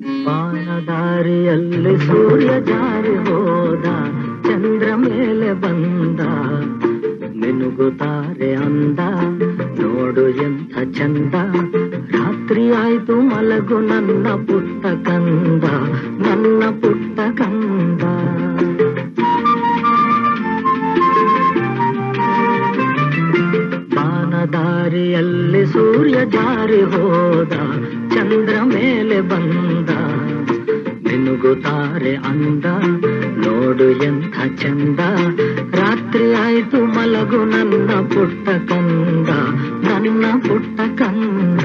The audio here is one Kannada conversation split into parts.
ಬಾನದಾರಿಯಲ್ಲಿ ಸೂರ್ಯ ಜಾರಿ ಹೋದ, ಚಂದ್ರ ಮೇಲೆ ಬಂದ. ಮಿನುಗುತ್ತಾರೆ ಅಂದ, ನೋಡು ಎಂಥ ಚಂದ. ರಾತ್ರಿ ಆಯ್ತು ಮಲಗು ನನ್ನ ಪುಟ್ಟ ಕಂದ, ನನ್ನ ಪುಟ್ಟ ಕಂದ. ಬಾನದಾರಿಯಲ್ಲಿ ಸೂರ್ಯ ಜಾರಿ ಹೋದ, ಚಂದ್ರ ಮೇಲೆ ಬಂದ. ಮಿನುಗುತ್ತಾರೆ ಅಂದ ನೋಡು ಎಂಥ ಚಂದ ರಾತ್ರಿ ಆಯ್ತು ಮಲಗು ನನ್ನ ಪುಟ್ಟ ಕಂದ ನನ್ನ ಪುಟ್ಟ ಕಂದ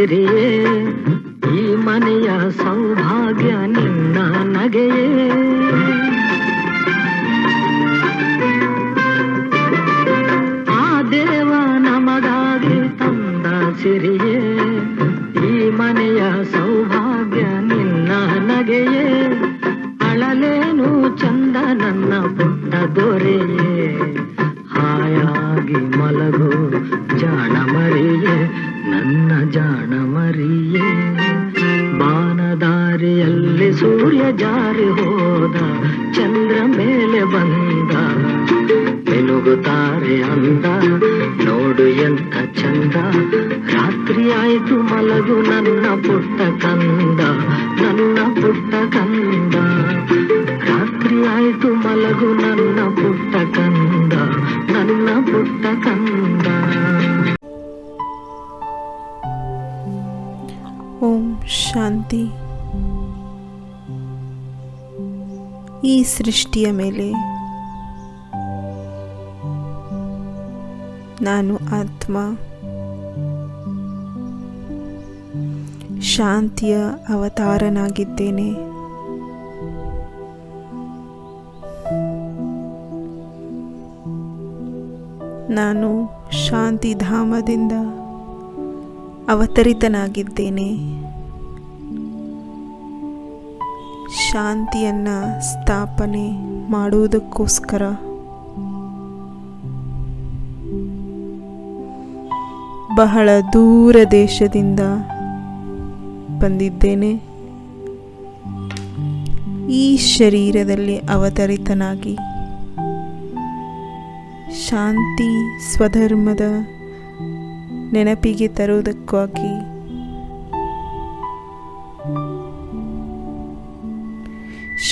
तेरे ಓಂ ಶಾಂತಿ. ಈ ಸೃಷ್ಟಿಯ ಮೇಲೆ ನಾನು ಆತ್ಮ. ಶಾಂತಿಯ ಅವತಾರನಾಗಿದ್ದೇನೆ. ನಾನು ಶಾಂತಿಧಾಮದಿಂದ ಅವತರಿತನಾಗಿದ್ದೇನೆ. ಶಾಂತಿಯನ್ನು ಸ್ಥಾಪನೆ ಮಾಡುವುದಕ್ಕೋಸ್ಕರ. ಬಹಳ ದೂರ ದೇಶದಿಂದ ಬಂದಿದ್ದೇನೆ. ಈ ಶರೀರದಲ್ಲಿ ಅವತರಿತನಾಗಿ. ಶಾಂತಿ ಸ್ವಧರ್ಮದ ನೆನಪಿಗೆ ತರುವುದಕ್ಕಾಗಿ.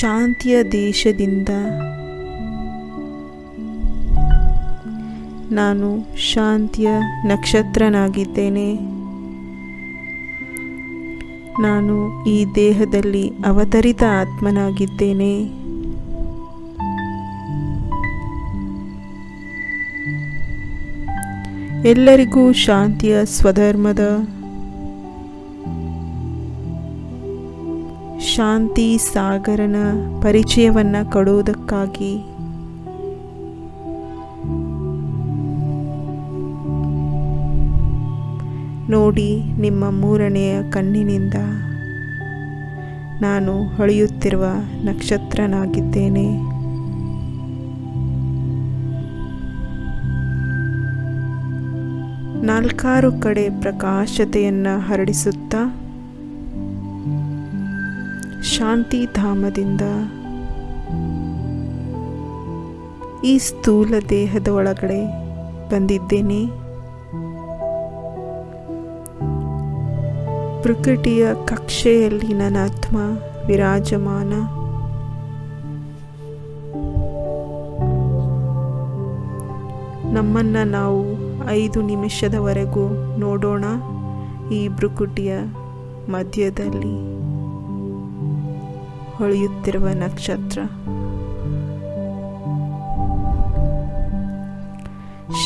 ಶಾಂತಿಯ ದೇಶದಿಂದ ನಾನು ಶಾಂತಿಯ ನಕ್ಷತ್ರನಾಗಿದ್ದೇನೆ. ನಾನು ಈ ದೇಹದಲ್ಲಿ ಅವತರಿತ ಆತ್ಮನಾಗಿದ್ದೇನೆ. ಎಲ್ಲರಿಗೂ ಶಾಂತಿಯ ಸ್ವಧರ್ಮದ ಶಾಂತಿ ಸಾಗರನ ಪರಿಚಯವನ್ನು ಕೊಡುವುದಕ್ಕಾಗಿ ನೋಡಿ ನಿಮ್ಮ ಮೂರನೆಯ ಕಣ್ಣಿನಿಂದ ನಾನು ಹೊಳೆಯುತ್ತಿರುವ ನಕ್ಷತ್ರನಾಗಿದ್ದೇನೆ. ನಾಲ್ಕಾರು ಕಡೆ ಪ್ರಕಾಶತೆಯನ್ನು ಹರಡಿಸುತ್ತಾ ಶಾಂತಿಧಾಮದಿಂದ ಈ ಸ್ಥೂಲ ದೇಹದ ಒಳಗಡೆ ಬಂದಿದ್ದೇನೆ. ಪ್ರಕೃತಿಯ ಕಕ್ಷೆಯಲ್ಲಿ ನನ್ನ ಆತ್ಮ ವಿರಾಜಮಾನ. ನಮ್ಮನ್ನು ನಾವು ಐದು ನಿಮಿಷದವರೆಗೂ ನೋಡೋಣ ಈ ಭ್ರುಕುಟಿಯ ಮಧ್ಯದಲ್ಲಿ ಹೊಳೆಯುತ್ತಿರುವ ನಕ್ಷತ್ರ.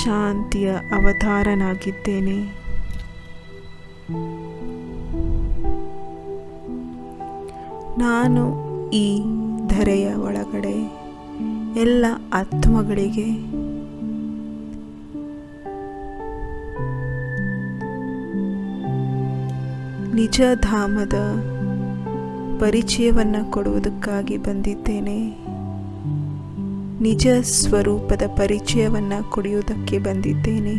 ಶಾಂತಿಯ ಅವತಾರನಾಗಿದ್ದೇನೆ. ನಾನು ಈ ಧರೆಯ ಒಳಗಡೆ ಎಲ್ಲ ಆತ್ಮಗಳಿಗೆ ನಿಜ ಧಾಮದ ಪರಿಚಯವನ್ನು ಕೊಡುವುದಕ್ಕಾಗಿ ಬಂದಿದ್ದೇನೆ. ನಿಜ ಸ್ವರೂಪದ ಪರಿಚಯವನ್ನು ಕೊಡುವುದಕ್ಕೆ ಬಂದಿದ್ದೇನೆ.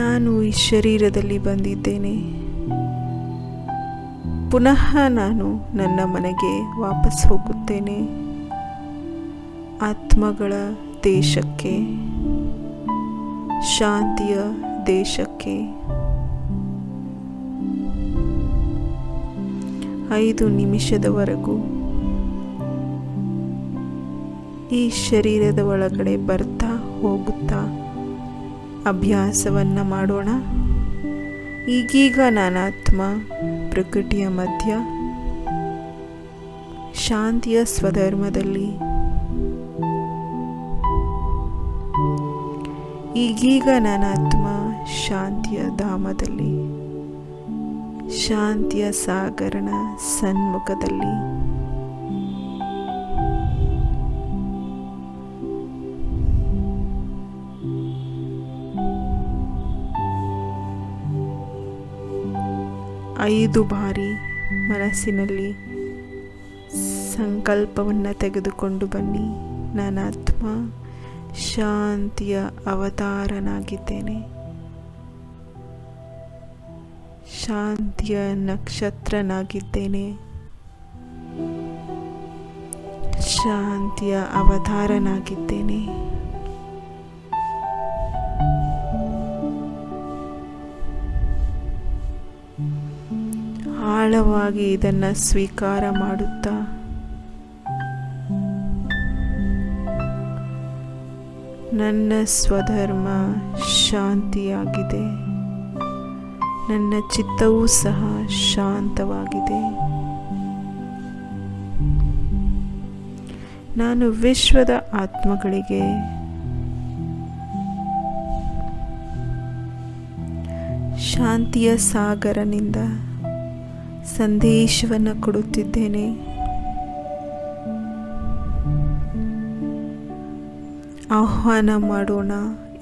ನಾನು ಈ ಶರೀರದಲ್ಲಿ ಬಂದಿದ್ದೇನೆ. ಪುನಃ ನಾನು ನನ್ನ ಮನೆಗೆ ವಾಪಸ್ ಹೋಗುತ್ತೇನೆ. ಆತ್ಮಗಳ ದೇಶಕ್ಕೆ ಶಾಂತಿಯ ದೇಶಕ್ಕೆ. ಐದು ನಿಮಿಷದವರೆಗೂ ಈ ಶರೀರದ ಒಳಗಡೆ ಬರ್ತಾ ಹೋಗುತ್ತಾ ಅಭ್ಯಾಸವನ್ನು ಮಾಡೋಣ. ಈಗೀಗ ನಾನಾತ್ಮ ಪ್ರಕೃತಿಯ ಮಧ್ಯ ಶಾಂತಿಯ ಸ್ವಧರ್ಮದಲ್ಲಿ ಈಗೀಗ ನನ್ನ ಆತ್ಮ ಶಾಂತಿಯ ಧಾಮದಲ್ಲಿ, ಶಾಂತಿಯ ಸಾಗರನ ಸನ್ಮುಖದಲ್ಲಿ. ಐದು ಬಾರಿ ಮನಸ್ಸಿನಲ್ಲಿ ಸಂಕಲ್ಪವನ್ನು ತೆಗೆದುಕೊಂಡು ಬನ್ನಿ. ನಾನಾತ್ಮ ಶಾಂತಿಯ ಅವತಾರನಾಗಿದ್ದೇನೆ. ಶಾಂತಿಯ ನಕ್ಷತ್ರನಾಗಿದ್ದೇನೆ. ಶಾಂತಿಯ ಅವತಾರನಾಗಿದ್ದೇನೆ. ಆಳವಾಗಿ ಇದನ್ನು ಸ್ವೀಕಾರ ಮಾಡುತ್ತಾ ನನ್ನ ಸ್ವಧರ್ಮ ಶಾಂತಿಯಾಗಿದೆ. ನನ್ನ ಚಿತ್ತವೂ ಸಹ ಶಾಂತವಾಗಿದೆ. ನಾನು ವಿಶ್ವದ ಆತ್ಮಗಳಿಗೆ ಶಾಂತಿಯ ಸಾಗರನಿಂದ ಸಂದೇಶವನ್ನು ಕೊಡುತ್ತಿದ್ದೇನೆ. ಆಹ್ವಾನ ಮಾಡೋಣ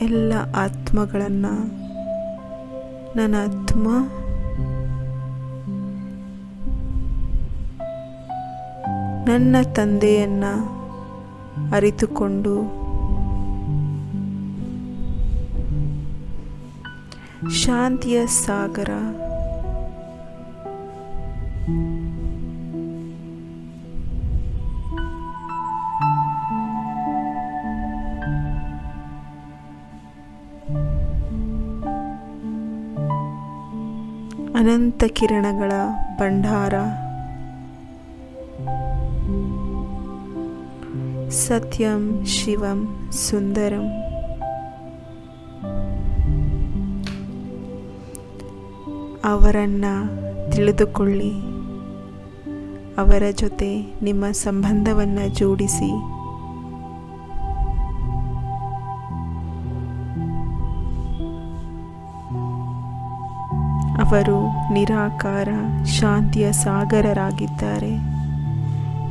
ಎಲ್ಲ ಆತ್ಮಗಳನ್ನು. ನನ್ನ ಆತ್ಮ. ನನ್ನ ತಂದೆಯನ್ನು ಅರಿತುಕೊಂಡು. ಶಾಂತಿಯ ಸಾಗರ. ಅನಂತ ಕಿರಣಗಳ ಭಂಡಾರ. ಸತ್ಯಂ ಶಿವಂ ಸುಂದರಂ. ಅವರನ್ನು ತಿಳಿದುಕೊಳ್ಳಿ. ಅವರ ಜೊತೆ ನಿಮ್ಮ ಸಂಬಂಧವನ್ನು ಜೋಡಿಸಿ. ಅವರು ನಿರಾಕಾರ, ಶಾಂತಿಯ ಸಾಗರರಾಗಿದ್ದಾರೆ.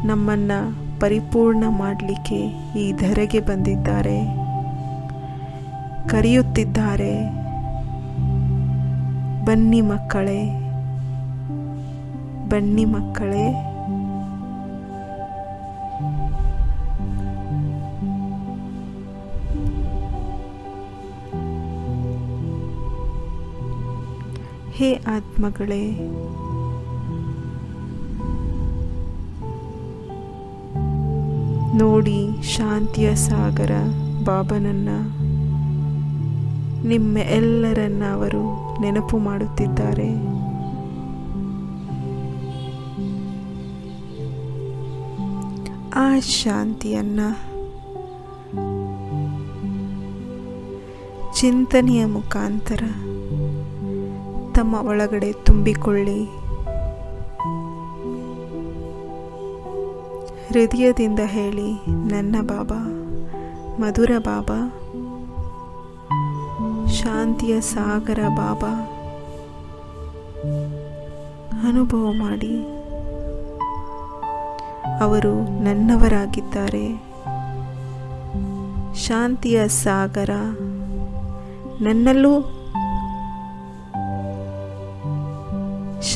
ನಮ್ಮನ್ನು ಪರಿಪೂರ್ಣ ಮಾಡಲಿಕ್ಕೆ ಈ ಧರೆಗೆ ಬಂದಿದ್ದಾರೆ. ಕರೆಯುತ್ತಿದ್ದಾರೆ, ಬನ್ನಿ ಮಕ್ಕಳೇ ಬನ್ನಿ ಮಕ್ಕಳೇ. ಹೇ ಆತ್ಮಗಳೇ. ನೋಡಿ ಶಾಂತಿಯ ಸಾಗರ ಬಾಬನನ್ನ. ನಿಮ್ಮ ಎಲ್ಲರನ್ನ ಅವರು ನೆನಪು ಮಾಡುತ್ತಿದ್ದಾರೆ. ಆ ಶಾಂತಿಯನ್ನ. ಚಿಂತನೆಯ ಮುಖಾಂತರ ತಮ್ಮ ಒಳಗಡೆ ತುಂಬಿಕೊಳ್ಳಿ. ಹೃದಯದಿಂದ ಹೇಳಿ, ನನ್ನ ಬಾಬಾ, ಮಧುರ ಬಾಬಾ, ಶಾಂತಿಯ ಸಾಗರ ಬಾಬಾ, ಅನುಭವ ಮಾಡಿ. ಅವರು ನನ್ನವರಾಗಿದ್ದಾರೆ. ಶಾಂತಿಯ ಸಾಗರ ನನ್ನಲ್ಲೂ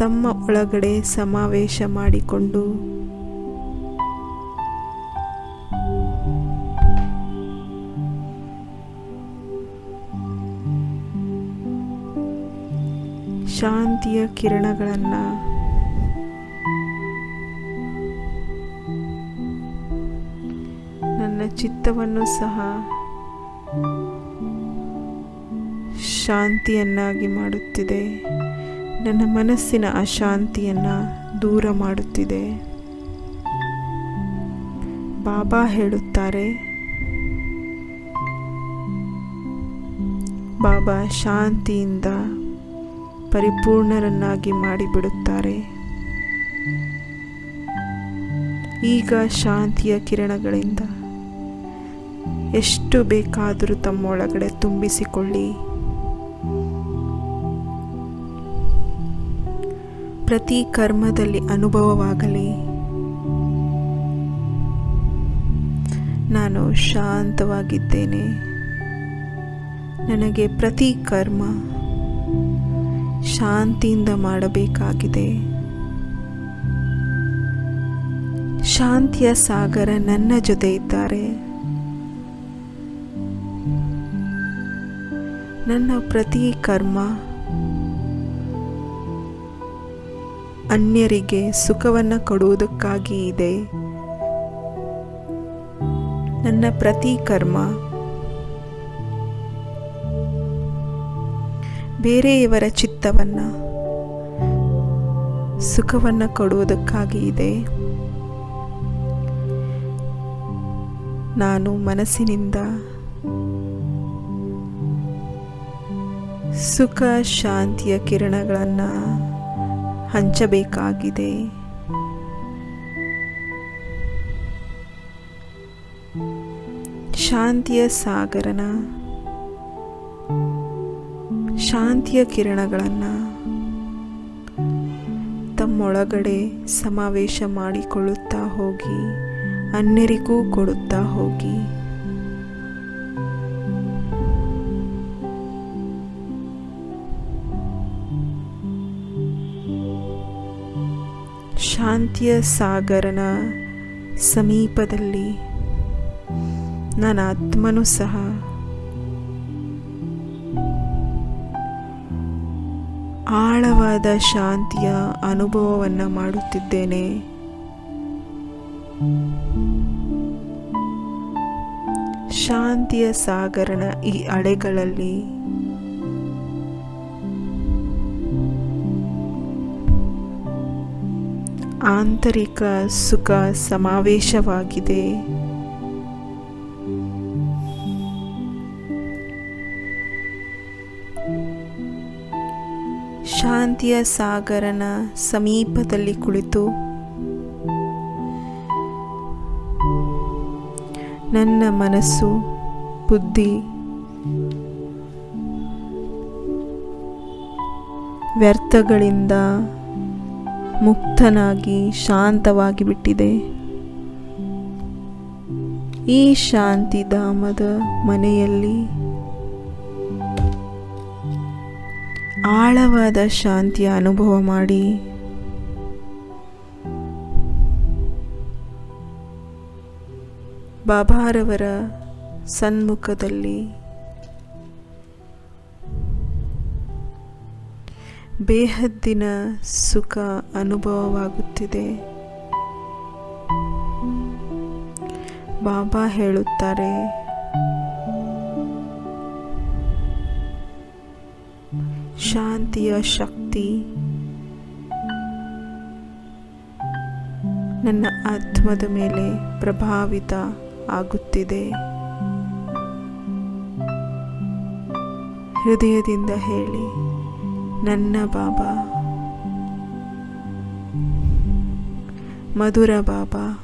ತಮ್ಮ ಒಳಗಡೆ ಸಮಾವೇಶ ಮಾಡಿಕೊಂಡು ಶಾಂತಿಯ ಕಿರಣಗಳನ್ನು ನನ್ನ ಚಿತ್ತವನ್ನು ಸಹ ಶಾಂತಿಯನ್ನಾಗಿ ಮಾಡುತ್ತಿದೆ. ನನ್ನ ಮನಸ್ಸಿನ ಅಶಾಂತಿಯನ್ನು ದೂರ ಮಾಡುತ್ತಿದೆ. ಬಾಬಾ ಹೇಳುತ್ತಾರೆ, ಬಾಬಾ ಶಾಂತಿಯಿಂದ ಪರಿಪೂರ್ಣರನ್ನಾಗಿ ಮಾಡಿಬಿಡುತ್ತಾರೆ. ಈಗ ಶಾಂತಿಯ ಕಿರಣಗಳಿಂದ ಎಷ್ಟು ಬೇಕಾದರೂ ತಮ್ಮೊಳಗಡೆ ತುಂಬಿಸಿಕೊಳ್ಳಿ. ಪ್ರತಿ ಕರ್ಮದಲ್ಲಿ ಅನುಭವವಾಗಲಿ. ನಾನು ಶಾಂತವಾಗಿದ್ದೇನೆ. ನನಗೆ ಪ್ರತಿ ಕರ್ಮ ಶಾಂತಿಯಿಂದ ಮಾಡಬೇಕಾಗಿದೆ. ಶಾಂತಿಯ ಸಾಗರ ನನ್ನ ಜೊತೆ ಇದ್ದಾರೆ. ನನ್ನ ಪ್ರತಿ ಕರ್ಮ ಅನ್ಯರಿಗೆ ಸುಖವನ್ನು ಕೊಡುವುದಕ್ಕಾಗಿ ಇದೆ. ನನ್ನ ಪ್ರತಿ ಕರ್ಮ. ಬೇರೆಯವರ ಚಿತ್ತವನ್ನು, ಸುಖವನ್ನು ಕೊಡುವುದಕ್ಕಾಗಿ ಇದೆ. ನಾನು ಮನಸ್ಸಿನಿಂದ ಸುಖ, ಶಾಂತಿಯ ಕಿರಣಗಳನ್ನು ಹಂಚಬೇಕಾಗಿದೆ. ಶಾಂತಿಯ ಸಾಗರನ ಶಾಂತಿಯ ಕಿರಣಗಳನ್ನು ತಮ್ಮೊಳಗಡೆ ಸಮಾವೇಶ ಮಾಡಿಕೊಳ್ಳುತ್ತಾ ಹೋಗಿ ಅನ್ಯರಿಗೂ ಕೊಡುತ್ತಾ ಹೋಗಿ. ಶಾಂತಿಯ ಸಾಗರನ ಸಮೀಪದಲ್ಲಿ ನನ್ನ ಆತ್ಮನೂ ಸಹ ಆಳವಾದ ಶಾಂತಿಯ ಅನುಭವವನ್ನು ಮಾಡುತ್ತಿದ್ದೇನೆ. ಶಾಂತಿಯ ಸಾಗರನ ಈ ಅಲೆಗಳಲ್ಲಿ ಆಂತರಿಕ ಸುಖ ಸಮಾವೇಶವಾಗಿದೆ. ಶಾಂತಿಯ ಸಾಗರನ ಸಮೀಪದಲ್ಲಿ ಕುಳಿತು ನನ್ನ ಮನಸ್ಸು ಬುದ್ಧಿ ವ್ಯರ್ಥಗಳಿಂದ ಮುಕ್ತನಾಗಿ ಶಾಂತವಾಗಿ ಬಿಟ್ಟಿದೆ. ಈ ಶಾಂತಿಧಾಮದ ಮನೆಯಲ್ಲಿ ಆಳವಾದ ಶಾಂತಿಯ ಅನುಭವ ಮಾಡಿ. ಬಾಬಾರವರ ಸನ್ಮುಖದಲ್ಲಿ ಬೇಹದ್ದಿನ ಸುಖ ಅನುಭವವಾಗುತ್ತಿದೆ. ಬಾಬಾ ಹೇಳುತ್ತಾರೆ ಶಾಂತಿಯ ಶಕ್ತಿ ನನ್ನ ಆತ್ಮದ ಮೇಲೆ ಪ್ರಭಾವಿತ ಆಗುತ್ತಿದೆ. ಹೃದಯದಿಂದ ಹೇಳಿ. ನನ್ನ ಬಾಬಾ ಮಧುರ ಬಾಬಾ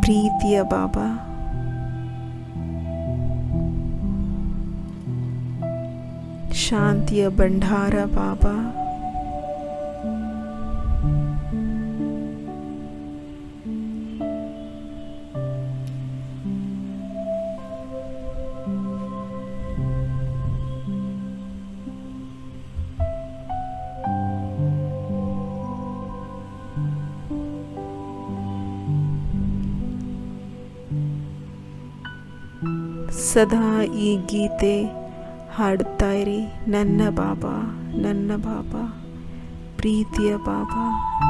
ಪ್ರೀತಿಯ ಬಾಬಾ ಶಾಂತಿಯ ಭಂಡಾರ ಬಾಬಾ ಸದಾ ಈ ಗೀತೆ ಹಾಡ್ತಾ ಇರಿ. ನನ್ನ ಬಾಬಾ ನನ್ನ ಬಾಬಾ, ಪ್ರೀತಿಯ ಬಾಬಾ,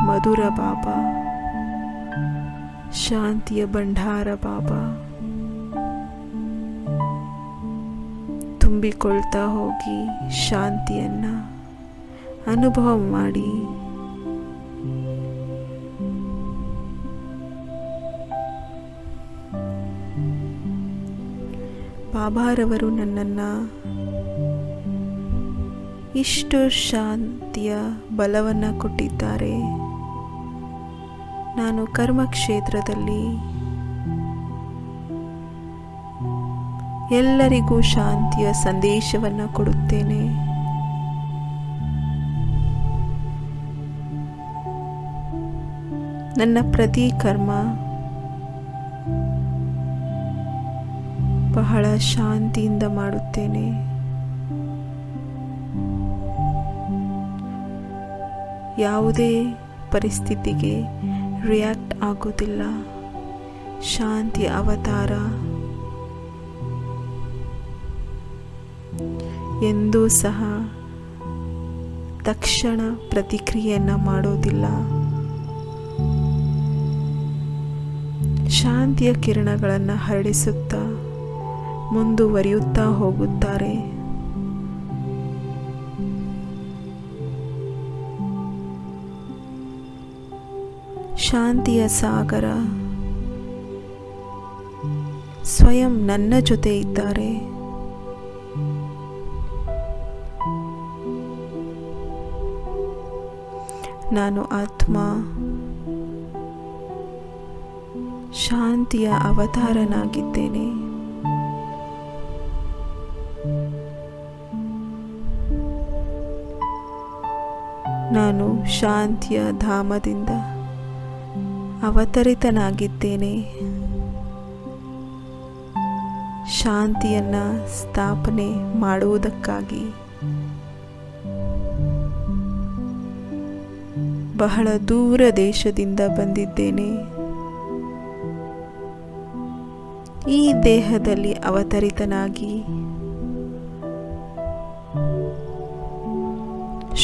ಮಧುರ ಬಾಬಾ, ಶಾಂತಿಯ ಭಂಡಾರ ಬಾಬಾ. ತುಂಬಿಕೊಳ್ತಾ ಹೋಗಿ ಶಾಂತಿಯನ್ನು ಅನುಭವ ಮಾಡಿ ಬಾಬಾರವರು ನನ್ನನ್ನು ಇಷ್ಟು ಶಾಂತಿಯ ಬಲವನ್ನು ಕೊಟ್ಟಿದ್ದಾರೆ. ನಾನು ಕರ್ಮಕ್ಷೇತ್ರದಲ್ಲಿ ಎಲ್ಲರಿಗೂ ಶಾಂತಿಯ ಸಂದೇಶವನ್ನು ಕೊಡುತ್ತೇನೆ. ನನ್ನ ಪ್ರತಿ ಕರ್ಮ ಬಹಳ ಶಾಂತಿಯಿಂದ ಮಾಡುತ್ತೇನೆ. ಯಾವುದೇ ಪರಿಸ್ಥಿತಿಗೆ ರಿಯಾಕ್ಟ್ ಆಗೋದಿಲ್ಲ ಶಾಂತಿ ಅವತಾರ. ಎಂದೂ ಸಹ ತಕ್ಷಣ ಪ್ರತಿಕ್ರಿಯೆಯನ್ನು ಮಾಡೋದಿಲ್ಲ. ಶಾಂತಿಯ ಕಿರಣಗಳನ್ನು ಹರಡಿಸುತ್ತಾ ಮುಂದುವರಿಯುತ್ತಾ ಹೋಗುತ್ತಾರೆ. ಶಾಂತಿಯ ಸಾಗರ. ಸ್ವಯಂ ನನ್ನ ಜೊತೆ ಇದ್ದಾರೆ. ನಾನು ಆತ್ಮ. ಶಾಂತಿಯ ಅವತಾರನಾಗಿದ್ದೇನೆ. ನಾನು ಶಾಂತಿಯ ಧಾಮದಿಂದ ಅವತರಿತನಾಗಿದ್ದೇನೆ. ಶಾಂತಿಯನ್ನು ಸ್ಥಾಪನೆ ಮಾಡುವುದಕ್ಕಾಗಿ ಬಹಳ ದೂರ ದೇಶದಿಂದ ಬಂದಿದ್ದೇನೆ. ಈ ದೇಹದಲ್ಲಿ ಅವತರಿತನಾಗಿ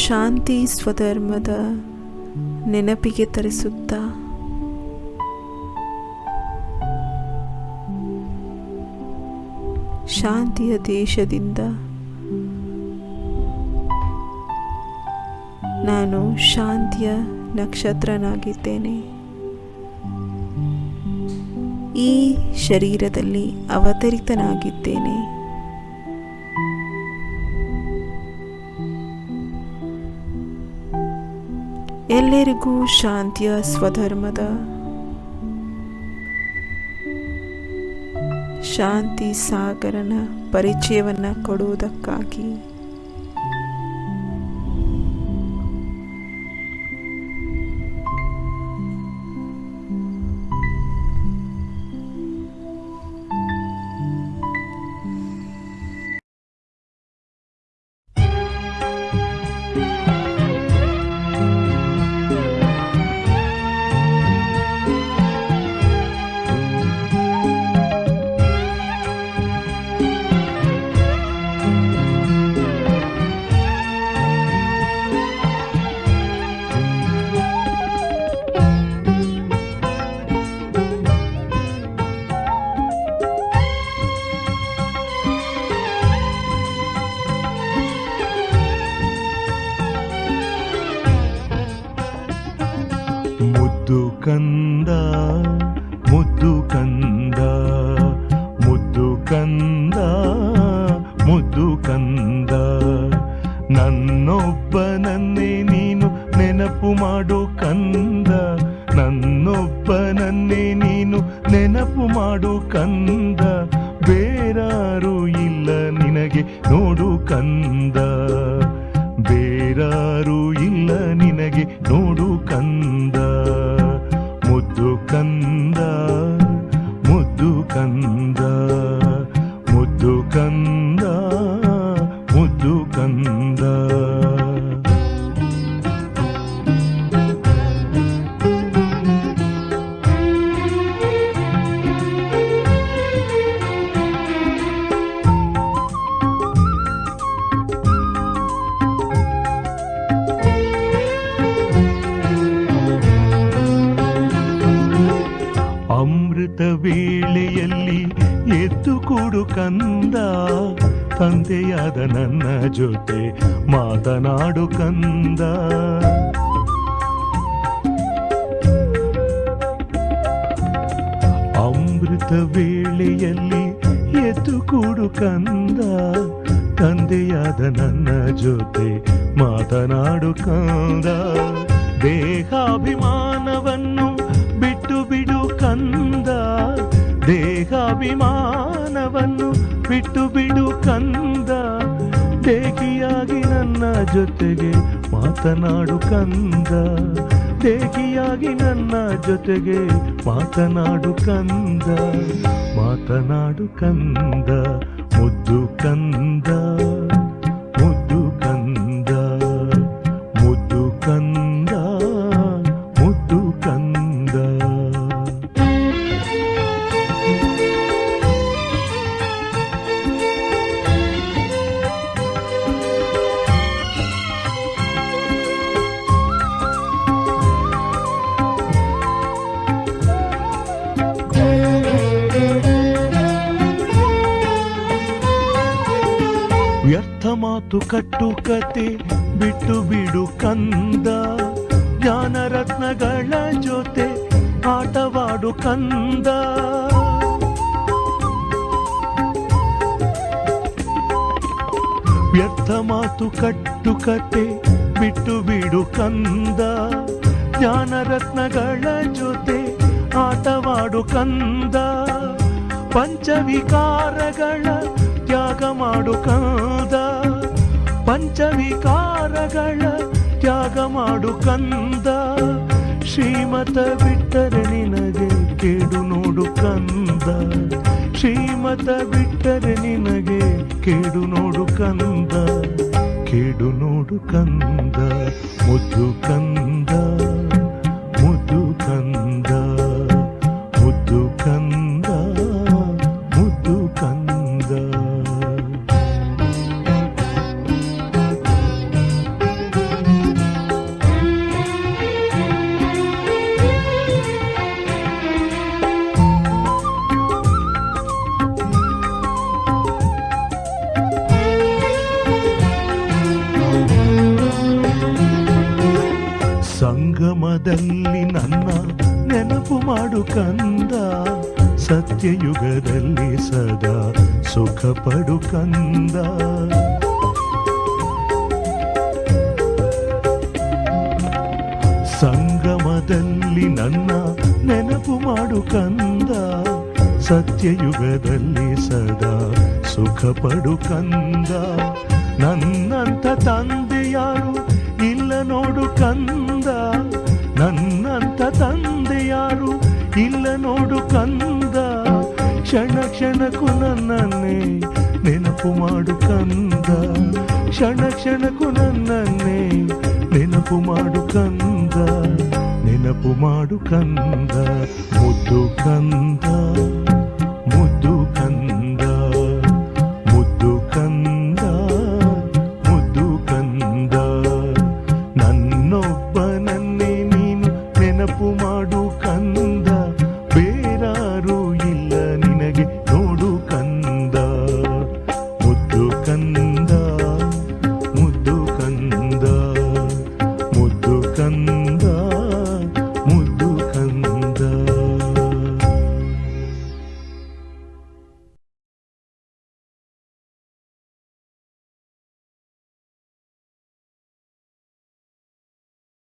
ಶಾಂತಿ ಸ್ವಧರ್ಮದ ನೆನಪಿಗೆ ತರಿಸುತ್ತಾ. ಶಾಂತಿಯ ದೇಶದಿಂದ ನಾನು ಶಾಂತಿಯ ನಕ್ಷತ್ರನಾಗಿದ್ದೇನೆ. ಈ ಶರೀರದಲ್ಲಿ ಅವತರಿತನಾಗಿದ್ದೇನೆ. ಎಲ್ಲರಿಗೂ ಶಾಂತಿಯ ಸ್ವಧರ್ಮದ. ಶಾಂತಿ ಸಾಗರನ ಪರಿಚಯವನ್ನು ಕೊಡುವುದಕ್ಕಾಗಿ. ನನ್ನೊಬ್ಬನನ್ನೇ ನೀನು ನೆನಪು ಮಾಡು ಕಂದ. ಬೇರಾರು ಇಲ್ಲ ನಿನಗೆ ನೋಡು ಕಂದ. ಬೇರಾರು ಇಲ್ಲ ನಿನಗೆ ನೋಡು ಕಂದ. ಮುದ್ದು ಕಂದ ಮುದ್ದು ಕಂದ ಮುದ್ದು ಕಂದ. ಕಂದ ತಂದೆಯಾದ ನನ್ನ ಜೊತೆ ಮಾತನಾಡು ಕಂದ. ಅಮೃತ ವೇಳೆಯಲ್ಲಿ ಎದ್ದು ಕೂಡು ಕಂದ ತಂದೆಯಾದ ನನ್ನ ಜೊತೆ ಮಾತನಾಡು ಕಂದ. ದೇಹಾಭಿಮಾನವನ್ನು ಬಿಟ್ಟು ಬಿಡು ಕಂದ. ದೇಹಾಭಿಮಾನವನ್ನು ಬಿಟ್ಟು ಬಿಡು ಕಂದ, ದೇಖಿಯಾಗಿ ನನ್ನ ಜೊತೆಗೆ ಮಾತನಾಡು ಕಂದ. ದೇಖಿಯಾಗಿ ನನ್ನ ಜೊತೆಗೆ ಮಾತನಾಡು ಕಂದ. ಮಾತನಾಡು ಕಂದ, ಮುದ್ದು ಕಂದ. ಮಾತು ಕಟ್ಟು ಕತೆ ಬಿಟ್ಟು ಬಿಡು ಕಂದ. ಜ್ಞಾನರತ್ನಗಳ ಜೊತೆ ಆಟವಾಡು ಕಂದ. ವ್ಯರ್ಥ ಮಾತು ಕಟ್ಟು ಕತೆ ಬಿಟ್ಟು ಬಿಡು ಕಂದ. ಜ್ಞಾನರತ್ನಗಳ ಜೊತೆ ಆಟವಾಡು ಕಂದ. ಪಂಚವಿಕಾರಗಳ ತ್ಯಾಗ ಮಾಡು ಕಂದ. ಪಂಚವಿಕಾರಗಳ ತ್ಯಾಗ ಮಾಡು ಕಂದ. ಶ್ರೀಮತ ಬಿಟ್ಟರೆ ನಿನಗೆ ಕೇಡು ನೋಡು ಕಂದ. ಶ್ರೀಮತ ಬಿಟ್ಟರೆ ನಿನಗೆ ಕೇಡು ನೋಡು ಕಂದ. ಕೇಡು ನೋಡು ಕಂದ, ಮುದ್ದು ಕಂದ. ಮಾಡು ಕಂದ ಸತ್ಯಯುಗದಲ್ಲಿ ಸದಾ ಸುಖ ಪಡು ಕಂದ. ಸಂಗಮದಲ್ಲಿ ನನ್ನ ನೆನಪು ಮಾಡು ಕಂದ ಸತ್ಯಯುಗದಲ್ಲಿ ಸದಾ ಸುಖ ಪಡು ಕಂದ. ನನ್ನಂಥ ತಂದೆ ಯಾರು ಇಲ್ಲ ನೋಡು ಕಂದ. ಇಲ್ಲ ನೋಡು ಕಂದ ಕ್ಷಣ ಕ್ಷಣಕ್ಕೂ ನನ್ನನ್ನೇ ನೆನಪು ಮಾಡು ಕಂದ ಕ್ಷಣ ಕ್ಷಣಕ್ಕೂ ನನ್ನನ್ನೇ ನೆನಪು ಮಾಡು ಕಂದ ನೆನಪು ಮಾಡು ಕಂದ ಮುದ್ದು ಕಂದ ಮುದ್ದು ಕಂದ ಮುದ್ದು ಕಂದ